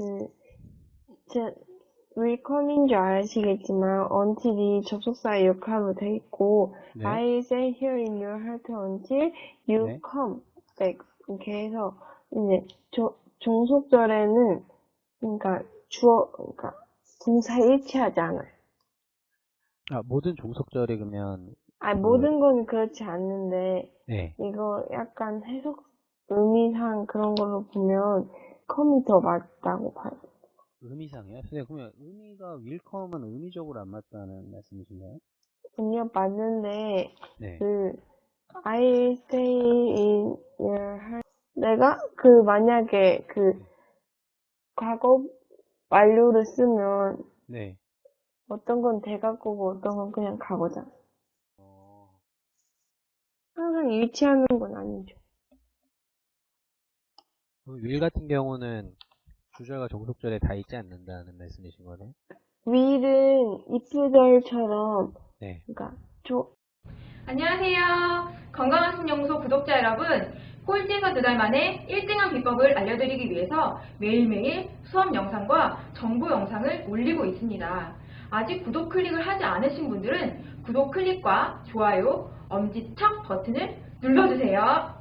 그, 제, willcome인 줄 아시겠지만, until이 접속사의 역할로 돼 있고, 네. I stay here in your heart until you 네. come back. 이렇게 해서, 이제, 조, 종속절에는, 그러니까, 주어, 그러니까, 동사 일치하지 않아요. 아, 모든 종속절이 그러면, 아, 그- 모든 건 그렇지 않는데, 네. 이거 약간 해석, 의미상 그런 걸로 보면, come이 더 맞다고 봐요. 의미상이요? 선생님, 그러면 의미가 willcome은 의미적으로 안 맞다는 말씀이신가요? 분명 맞는데, 네. 그, I stay in your heart. 내가 그 만약에 그 과거 완료를 쓰면 네. 어떤 건 대각고고 어떤 건 그냥 과거잖아. 어, 항상 일치하는 건 아니죠. Will 같은 경우는 주절과 종속절에 다 있지 않는다는 말씀이신 거네? will은 if절처럼 네. 그러니까 조, 안녕하세요. 건강한 신연구소 구독자 여러분. 꼴찌에서 두 달 만에 1등한 비법을 알려드리기 위해서 매일매일 수업 영상과 정보 영상을 올리고 있습니다. 아직 구독 클릭을 하지 않으신 분들은 구독 클릭과 좋아요, 엄지척 버튼을 눌러주세요.